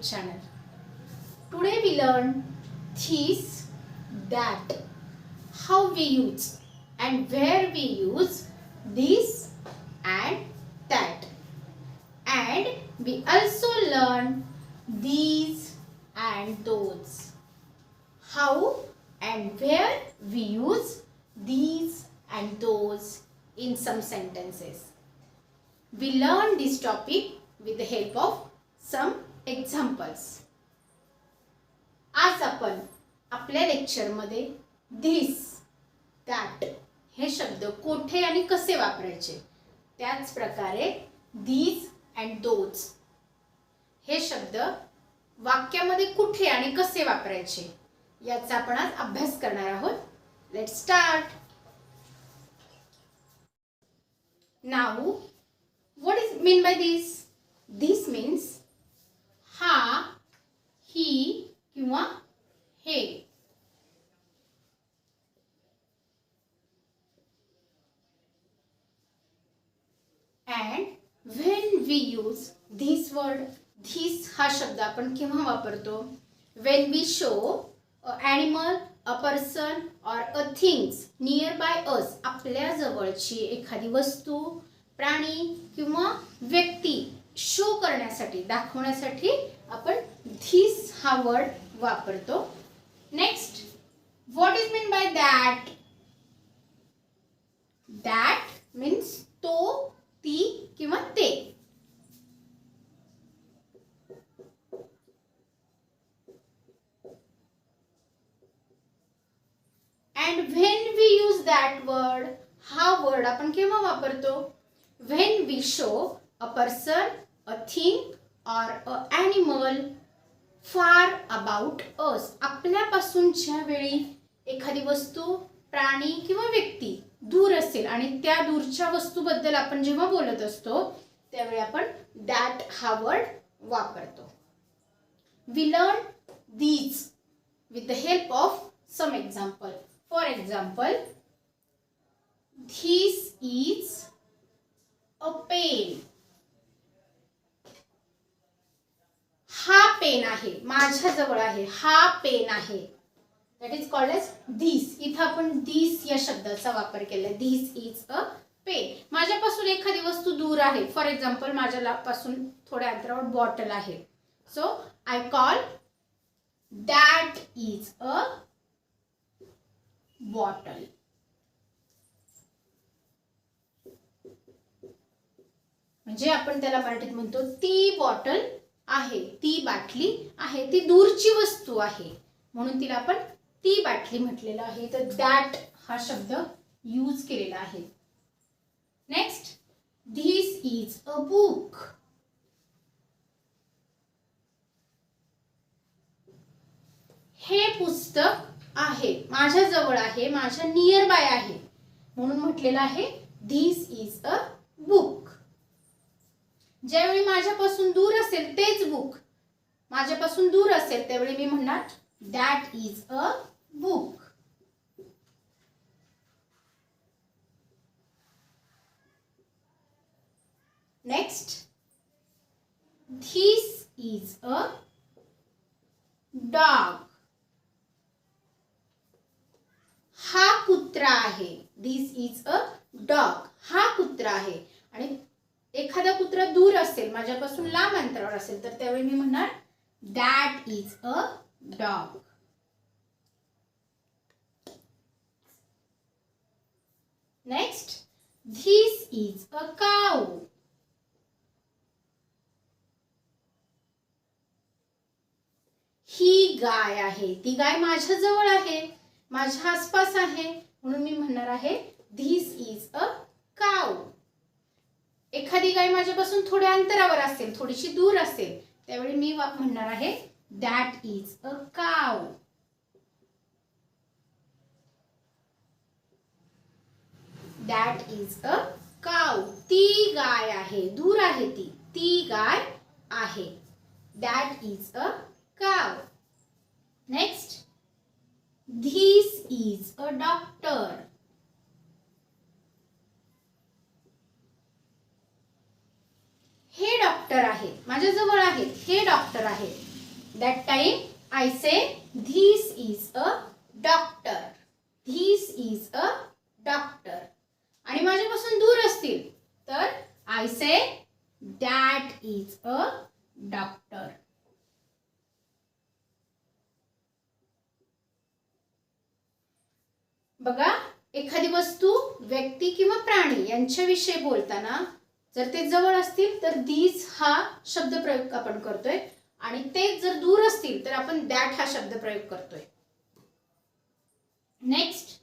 YouTube channel. Today we learn this, that, how we use and where we use this and that. And we also learn these and those how and where we use these and those in some sentences. We learn this topic with the help of some examples आज आपण आपल्या लेक्चरमध्ये this that हे शब्द कोठे आणि कसे वापरायचे? त्याच प्रकारे these अँड दोज हे शब्द वाक्यामध्ये कुठे आणि कसे वापरायचे? याचा आपण आज अभ्यास करणार आहोत. Let start now what is mean by this this means हा ही किंवा हे. And when we use this word this हा शब्द आपण केव्हा वापरतो? When we show animal a person or a things near by us आपल्या जवळची एखादी वस्तू प्राणी किंवा व्यक्ती शो करण्यासाठी दाखवण्यासाठी आपण धिस हा वर्ड वापरतो. Next what is mean by that that means तो ती किंवा ते. And when we use that word हा वर्ड आपण केव्हा वापरतो? When we show a person a thing or a animal far about us आपल्यापासूनच्या वेळी एखादी वस्तू प्राणी किंवा व्यक्ती दूर असेल आणि त्या दूरच्या वस्तूबद्दल आपण जेव्हा बोलत असतो त्यावेळी आपण दॅट हा वर्ड वापरतो. We learn these with the help of some example for example this is a pen हा पेन आहे माझ्याजवळ आहे हा पेन आहे. That is called as this इथं आपण दिस या शब्दाचा वापर केला दिस इज अ पेन माझ्यापासून एखादी वस्तू दूर आहे फॉर एक्झाम्पल माझ्यापासून थोड्या अंतरावर बॉटल आहे. So I call that is a bottle म्हणजे आपण त्याला मराठीत म्हणतो ती बॉटल आहे. ती बाटली आहे. ती दूरची वस्तू आहे. म्हणून तिला आपण ती बाटली म्हटलेलं आहे. तर दॅट हा शब्द यूज केलेला आहे. Next this is a book. हे पुस्तक आहे. माझ्या जवळ आहे. माझ्या नियर बाय आहे. म्हणून म्हटलेलं आहे धिस इज अ बुक. ज्यावेळी माझ्यापासून दूर असेल तेच बुक माझ्यापासून दूर असेल त्यावेळी मी म्हणणार that is a book next this is a dog हा कुत्रा आहे. दिस इज अ डॉग हा कुत्रा आहे. एखादा कुत्रा दूर असेल माझ्यापासून लांब अंतरावर असेल तर त्यावेळी मी म्हणणार that is a dog next this is a cow ही गाय आहे. ती गाय माझ्या जवळ आहे माझ्या आसपास आहे. म्हणून मी म्हणणार आहे धिस इज अ काव एखादी गाय माझ्यापासून थोड्या अंतरावर असेल थोडीशी दूर असेल त्यावेळी मी म्हणणार आहे दॅट इज अ काव दॅट इज अ काव ती गाय आहे दूर आहे ती. ती गाय आहे. That is a cow next this is a doctor हे डॉक्टर आहेत. माझ्याजवळ आहेत. हे डॉक्टर आहेत. That time I say this is a doctor this is a doctor आणि माझ्यापासून दूर असतील. तर I say that is a doctor बघा एखादी वस्तू व्यक्ती किंवा प्राणी यांच्याविषयी बोलताना जर ते जवळ असतील तर दीज हा शब्द प्रयोग आपण करतोय. आणि ते जर दूर असतील तर आपण दॅट हा शब्द प्रयोग करतोय. Next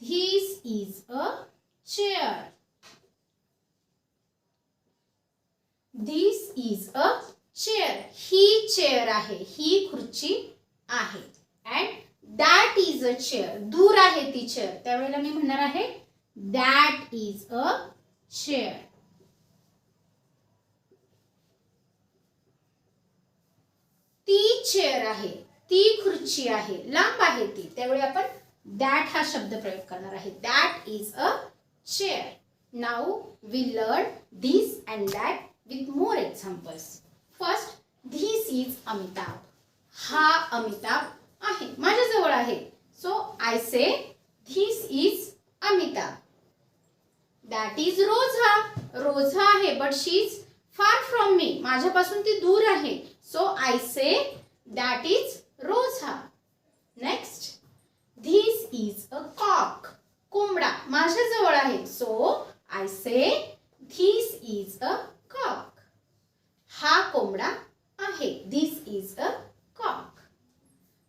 this is a chair this is a chair he chair आहे. ही खुर्ची आहे. And that is a chair दूर आहे ती चेअर त्यावेळेला मी म्हणणार आहे दॅट इज अ शेअर ती चेअर आहे ती खुर्ची आहे लांब आहे ती. त्यावेळी आपण दॅट हा शब्द प्रयोग करणार आहे. That is a chair now we learn this and that with more examples first this is Amitabh हा अमिताभ आहे. माझ्याजवळ आहे. So I say this is Amitabh that is Rosa Rosa आहे but she is far from me माझ्यापासून ती दूर आहे. So I say that is Rosa next this is a cock कोंबडा माझ्याजवळ आहे. So I say this is a cock हा कोंबडा आहे. This is a cock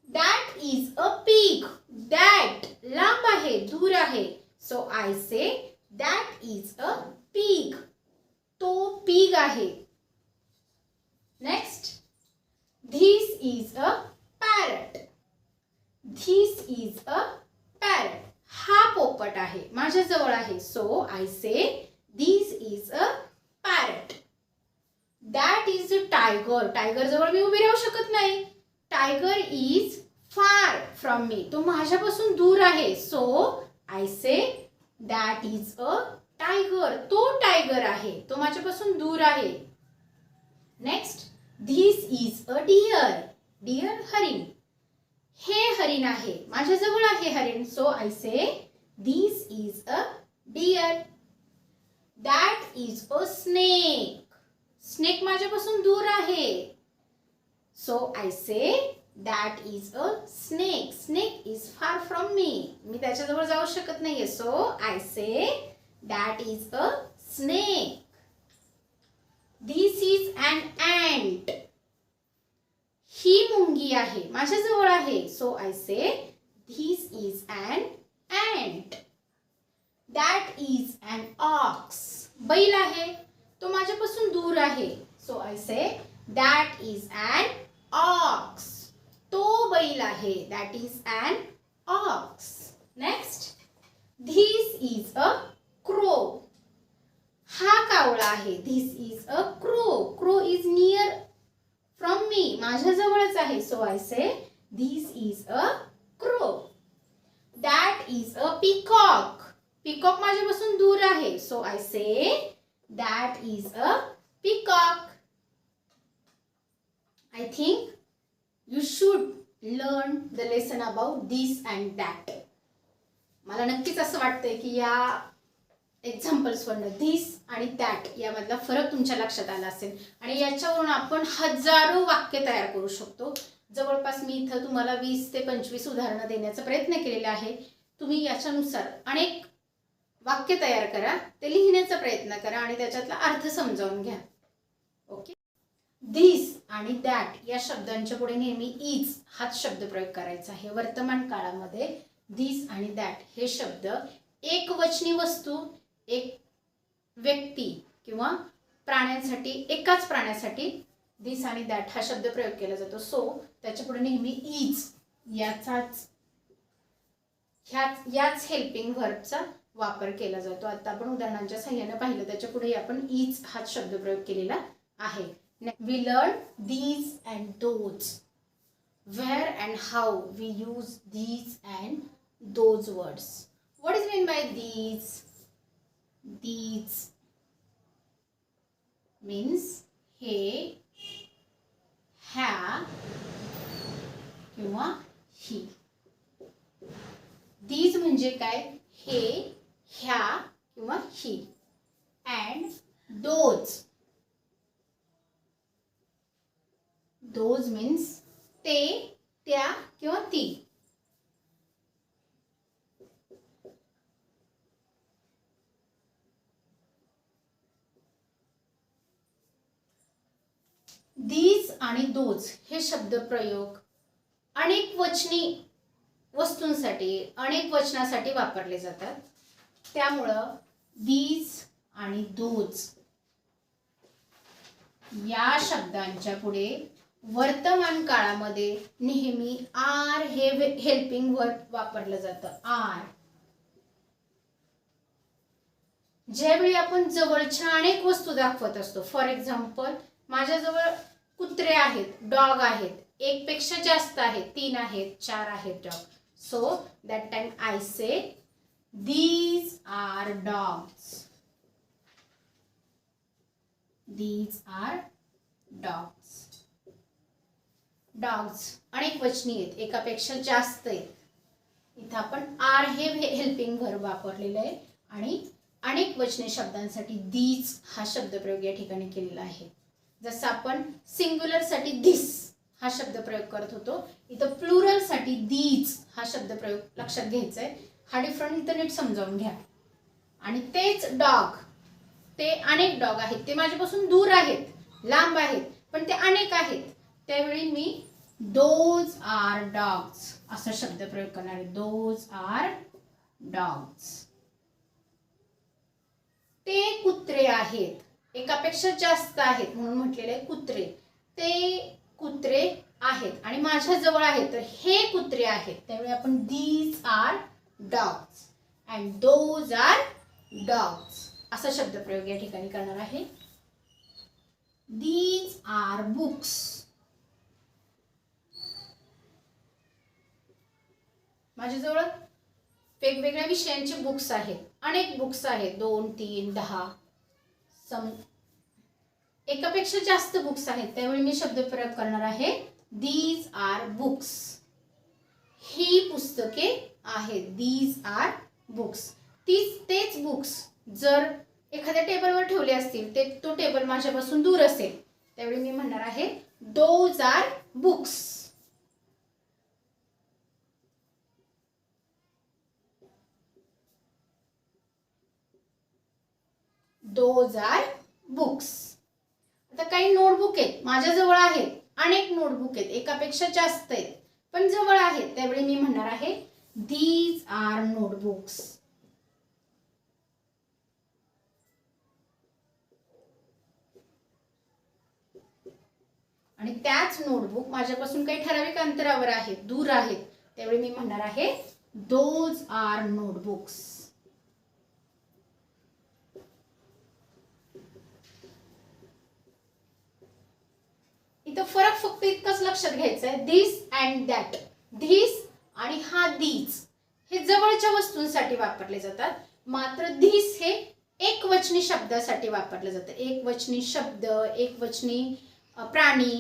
that is a pig that लांब आहे दूर आहे. So I say that is a pig तो पीग आहे. Next this is a parrot this is a parrot हा पोपट आहे. माझ्याजवळ आहे. So I say this is a parrot that is a tiger tiger जवळ मी उभी राहू शकत नाही. Tiger is far from me तो माझ्यापासून दूर आहे. So I say that is a tiger तो टायगर आहे. तो माझ्यापासून दूर आहे. Next this is a deer deer हरिण. हे हरिण आहे. माझ्याजवळ आहे हरिण. So I say this is a deer that is a snake snake माझ्यापासून दूर आहे. So I say that is a snake snake is far from me मी त्याच्याजवळ जाऊ शकत नाहीये. So I say that is a snake this is an ant ही मुंगी आहे. माझ्याजवळ आहे. So I say this is and ant that is and ox बैल आहे. तो माझ्यापासून दूर आहे. So I say that is and ox तो बैल आहे. That is an ox next this is a crow हा कावळा आहे. This is a crow crow is near from me माझ्याजवळच आहे. So I say this is a crow that is a peacock peacock माझ्यापासून दूर आहे. So I say that is a peacock I think you should learn the lesson about this and that मला नक्कीच असं वाटतंय की या एक्झाम्पल्सवरनं धिस आणि दॅट यामधला फरक तुमच्या लक्षात आला असेल. आणि याच्यावरून आपण हजारो वाक्य तयार करू शकतो. जवळपास मी इथं तुम्हाला वीस ते पंचवीस उदाहरणं देण्याचा प्रयत्न केलेला आहे. तुम्ही याच्यानुसार अनेक वाक्य तयार करा ते लिहिण्याचा प्रयत्न करा आणि त्याच्यातला अर्थ समजावून घ्या. धिस आणि दॅट या शब्दांच्या पुढे नेहमी इज हाच शब्द प्रयोग करायचा आहे. वर्तमान काळामध्ये धिस आणि दॅट हे शब्द एक वचनी वस्तू एक व्यक्ती किंवा प्राण्यांसाठी एकाच प्राण्यासाठी दिस आणि दॅट हा शब्द प्रयोग केला जातो. सो त्याच्या पुढे नेहमी इज याचाच ह्याच याच हेल्पिंग व्हर्बचा वापर केला जातो. आता आपण उदाहरणांच्या सहाय्याने पाहिलं त्याच्या पुढे आपण इज हाच शब्द प्रयोग केलेला आहे. we learn these and those where and how we use these and those words what is meant by these these means हे ह्या किंवा ही दीज म्हणजे काय हे ह्या किंवा he and those Those means ते त्या किंवा ती. दीज आणि दोज हे शब्दप्रयोग अनेक वचनी वस्तूंसाठी अनेक वचनासाठी वापरले जातात. त्यामुळं दीज आणि दोज या शब्दांच्या पुढे वर्तमान काळामध्ये नेहमी आर हे हेल्पिंग वर्ड वापरलं जातं. आर. ज्यावेळी आपण जवळच्या अनेक वस्तू दाखवत असतो फॉर एक्झाम्पल माझ्याजवळ कुत्रे आहेत डॉग आहेत एक पेक्षा जास्त आहेत तीन आहेत चार आहेत dog so that time I say these are dogs these are dogs dogs अनेक वचनी आहेत एकापेक्षा जास्त आहेत. इथं आपण आर हे हेल्पिंग व्हर्ब वापरलेलं आहे आणि अनेक वचने शब्दांसाठी दीज हा शब्दप्रयोग या ठिकाणी केलेला आहे. जसं आपण सिंग्युलरसाठी दिस हा शब्दप्रयोग करत होतो इथं प्लुरलसाठी दीज हा शब्दप्रयोग लक्षात घ्यायचा आहे हा डिफरंट इथं नीट समजावून घ्या. आणि तेच डॉग ते अनेक डॉग आहेत. ते माझ्यापासून दूर आहेत लांब आहेत पण ते अनेक आहेत. त्यावेळी मी दोज आर डॉग्स असा शब्द प्रयोग करणार आहे. Those are dogs. ते कुत्रे आहेत. एकापेक्षा जास्त आहेत म्हणून म्हटलेले कुत्रे. ते कुत्रे आहेत आणि माझ्या जवळ आहेत. तर हे कुत्रे आहेत. त्यावेळी आपण these are dogs and those are dogs असा शब्दप्रयोग या ठिकाणी करणार आहे. दीज आर बुक्स माझ्याजवळ वेगवेगळ्या विषयांचे बुक्स आहेत. अनेक बुक्स आहेत. दोन तीन दहा. सम एकापेक्षा जास्त बुक्स आहेत. त्यावेळी मी शब्दप्रयोग करणार आहे. दीज आर बुक्स ही पुस्तके आहेत. दीज आर बुक्स तीच तेच बुक्स जर एखाद्या टेबलवर ठेवले असतील ते तो टेबल माझ्यापासून दूर असेल. त्यावेळी मी म्हणणार आहे those are books those are books. आता काही नोटबुक आहेत माझ्याजवळ आहेत अनेक नोटबुक आहेत एकापेक्षा जास्त आहेत पण जवळ आहेत त्यावेळी मी म्हणणार आहे दीज आर नोटबुक्स आणि त्याच नोटबुक माझ्यापासून काही ठराविक अंतरावर आहेत दूर आहेत त्यावेळी मी म्हणणार आहे दोज आर नोटबुक्स इथं फरक फक्त इतकंच लक्षात घ्यायचं आहे दिस अँड दॅट धिस आणि हा दीज हे जवळच्या वस्तूंसाठी वापरले जातात. मात्र धिस हे एक वचनी शब्दासाठी वापरलं जातं एक वचनी शब्द एक वचनी प्राणी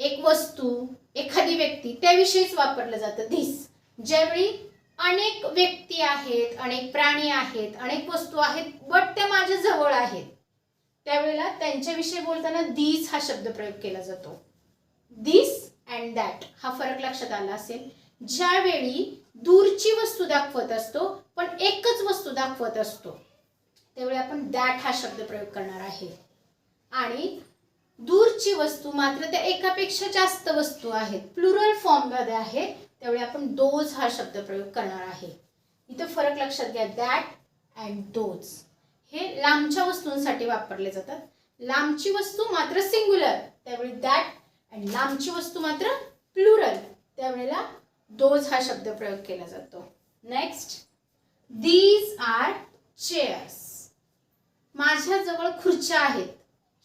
एक वस्तू एखादी व्यक्ती त्याविषयीच वापरलं जातं. धिस ज्यावेळी अनेक व्यक्ती आहेत अनेक प्राणी आहेत अनेक वस्तू आहेत बट त्या माझ्या जवळ आहेत. त्यावेळेला त्यांच्याविषयी बोलताना दीज हा शब्द प्रयोग केला जातो. दिस अँड दॅट हा फरक लक्षात आला असेल. ज्यावेळी दूरची वस्तू दाखवत असतो पण एकच वस्तू दाखवत असतो त्यावेळी आपण दॅट हा शब्द प्रयोग करणार आहे. आणि दूरची वस्तू मात्र त्या एकापेक्षा जास्त वस्तू आहेत. प्लुरल फॉर्ममध्ये आहे त्यावेळी आपण दोज हा शब्द प्रयोग करणार आहे. इथं फरक लक्षात घ्या दॅट अँड दोज हे लांबच्या वस्तूंसाठी वापरले जातात. लांबची वस्तू मात्र सिंग्युलर त्यावेळी दॅट अँड लांबची वस्तू मात्र प्लुरल त्यावेळेला दोज हा शब्द प्रयोग केला जातो. नेक्स्ट दीज आर चेअर्स माझ्याजवळ खुर्च्या आहेत.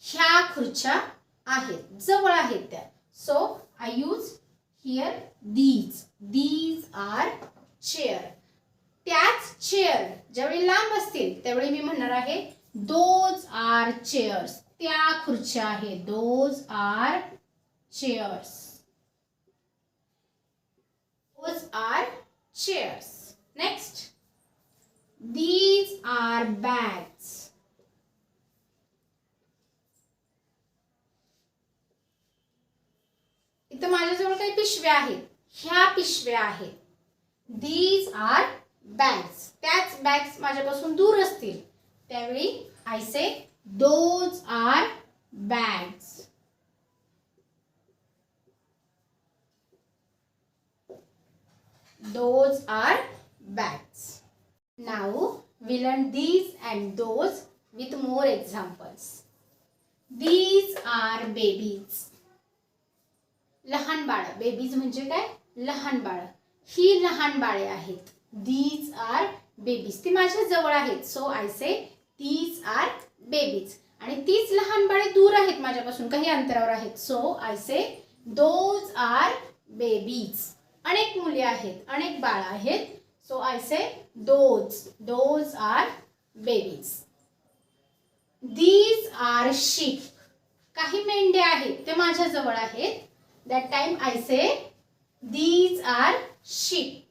ह्या खुर्च्या आहेत. जवळ आहेत त्या. So I use here these these are chair त्याच चेअर ज्यावेळी लांब असतील त्यावेळी मी म्हणणार आहे दोज आर चेअर्स त्या खुर्च्या आहेत. Those are chairs those are chairs next these are bags इथं माझ्याजवळ काही पिशव्या आहेत. ह्या पिशव्या आहेत. दीज आर बॅग्स त्याच बॅग्स माझ्यापासून दूर असतील. त्यावेळी I say those are bags those are bags now we learn and those with more examples these are babies लहान बाळ. बेबीज म्हणजे काय? लहान बाळ. ही लहान बाळे आहेत. दीज आर बेबीज ती माझ्या जवळ आहेत. So I say these are babies आणि तीच लहान बाळे दूर आहेत माझ्यापासून. काही अंतरावर आहेत. So I say those are babies अनेक मुले आहेत. अनेक बाळ आहेत. So I say those those are babies these are sheep काही मेंढे आहेत. ते माझ्याजवळ आहेत. That time I say these are sheep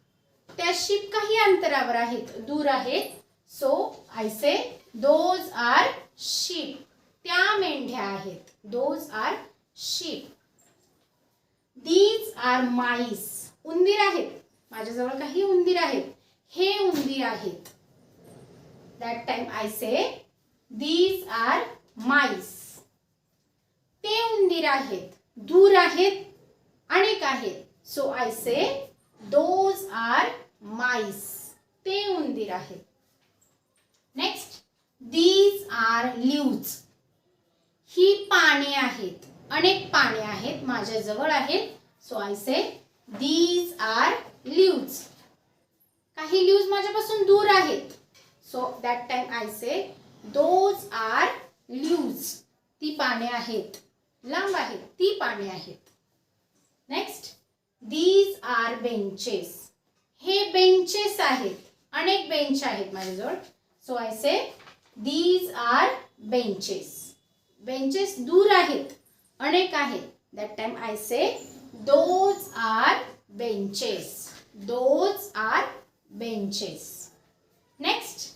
त्या शिप काही अंतरावर आहेत. दूर आहेत. So I say those are sheep त्या मेंढ्या आहेत. Those are sheep these are mice उंदीर आहेत. माझ्याजवळ काही उंदीर आहेत. हे उंदीर आहेत. That time I say these are mice ते उंदीर आहेत. दूर आहेत. अनेक आहेत. So I say those are mice ते उंदीर आहेत. नेक्स्ट दीज आर लिव्ज ही पाने आहेत. अनेक पाने आहेत. माझ्याजवळ आहेत. So I say these are leaves काही लिव्ज माझ्यापासून दूर आहेत. So that time I say those are leaves ती पाने आहेत. लांब आहेत. ती पाने आहेत. नेक्स्ट दीज आर बेंचेस हे बेंचेस आहेत. अनेक बेंच आहेत माझ्याजवळ. So I say these are benches benches दूर आहेत. अनेक आहेत. That time I say those are benches those are benches next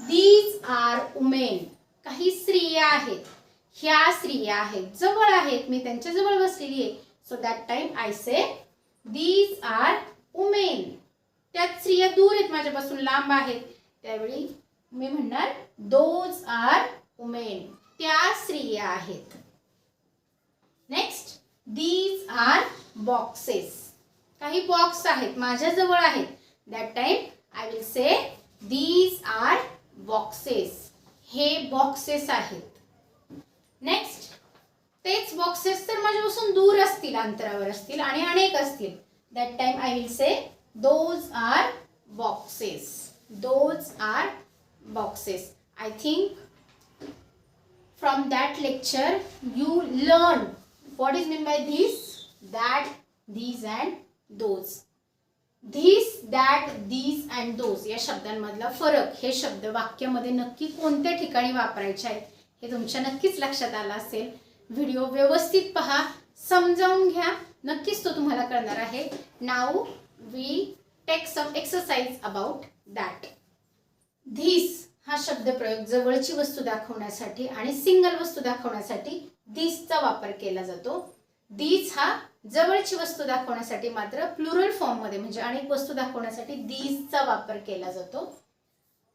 these are women काही स्त्रिया आहेत. ह्या स्त्रिया आहेत. जवळ आहेत. मी त्यांच्या जवळ बसलेली आहे. So that time I say these are women त्या स्त्रिया दूर आहेत माझ्यापासून लांब आहेत. त्यावेळी मी म्हणणार दोज आर उमेन त्या स्त्रिया आहेत. नेक्स्ट दीज आर बॉक्सेस काही बॉक्स आहेत माझ्याजवळ आहेत. That time I will say these are boxes हे बॉक्सेस आहेत. नेक्स्ट तेच बॉक्सेस तर माझ्यापासून दूर असतील अंतरावर असतील आणि अनेक असतील. That time I will say those are boxes those are boxes I think from that lecture you learn. What is meant by this? That these and those. This that these and those. या शब्दांमधला फरक हे शब्द वाक्यामध्ये नक्की कोणत्या ठिकाणी वापरायचे आहेत हे तुमच्या नक्कीच लक्षात आलं असेल. व्हिडिओ व्यवस्थित पहा समजावून घ्या. नक्कीच तो तुम्हाला कळणार आहे. Now we take some exercise about that this हा शब्दप्रयोग जवळची वस्तू दाखवण्यासाठी आणि सिंगल वस्तू दाखवण्यासाठी दिसचा वापर केला जातो. दीज हा जवळची वस्तू दाखवण्यासाठी मात्र प्लुरल फॉर्ममध्ये म्हणजे अनेक वस्तू दाखवण्यासाठी दीजचा वापर केला जातो.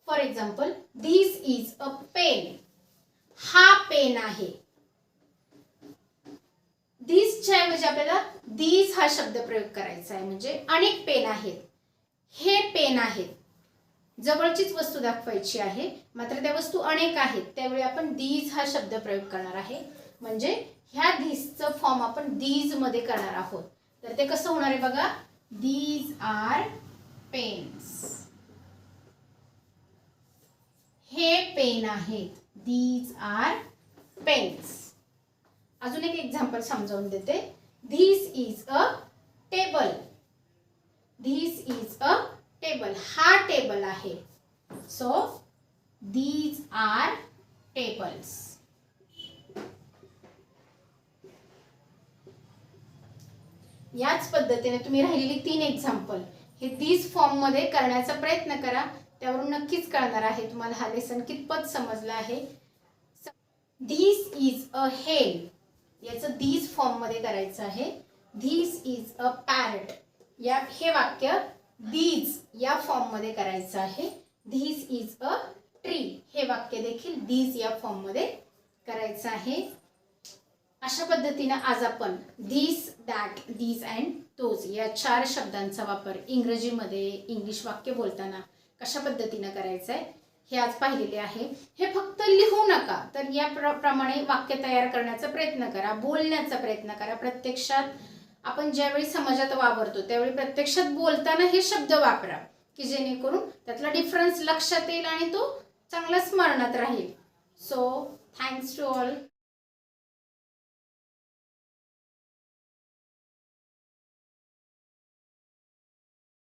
For example these is a pen हा पेन आहे. दीजच्या ऐवजी म्हणजे आपल्याला दीज हा शब्द प्रयोग करायचा आहे. म्हणजे अनेक पेन आहेत. हे पेन आहेत. जवळचीच वस्तू दाखवायची आहे. मात्र त्या वस्तू अनेक आहेत. त्यावेळी आपण दीज हा शब्द प्रयोग करणार आहे. म्हणजे ह्या दीजचं फॉर्म आपण दीजमध्ये करणार आहोत. तर ते कसं होणार आहे बघा. दीज आर पेन्स हे पेन आहेत. दीज आर पेन्स अजून एक एक्झाम्पल समजावून देते. This is a table this is a table हा टेबल आहे. सो धीज आर टेबल्स याच पद्धतीने तुम्ही राहिलेली तीन एक्झाम्पल हे धीज फॉर्ममध्ये करण्याचा प्रयत्न करा. त्यावरून नक्कीच कळणार आहे तुम्हाला हा लेसन कितपत समजलं आहे. धीस इज अ हेल याचं दीज फॉर्ममध्ये करायचं आहे. धीस इज अ पॅरट या हे वाक्य दीज या फॉर्ममध्ये करायचं आहे. धीस इज अ ट्री हे वाक्य देखील दीज या फॉर्ममध्ये करायचं आहे. अशा पद्धतीनं आज आपण this that these and those या चार शब्दांचा वापर इंग्रजीमध्ये इंग्लिश वाक्य बोलताना कशा पद्धतीनं करायचं आहे हे आज पाहिलेले आहे. हे फक्त लिहू नका. तर या प्र प्रमाणे वाक्य तयार करण्याचा प्रयत्न करा बोलण्याचा प्रयत्न करा. प्रत्यक्षात आपण ज्यावेळी समाजात वावरतो त्यावेळी प्रत्यक्षात बोलताना हे शब्द वापरा की जेणेकरून त्यातला डिफरन्स लक्षात येईल आणि तो चांगला स्मरणात राहील. So thanks to all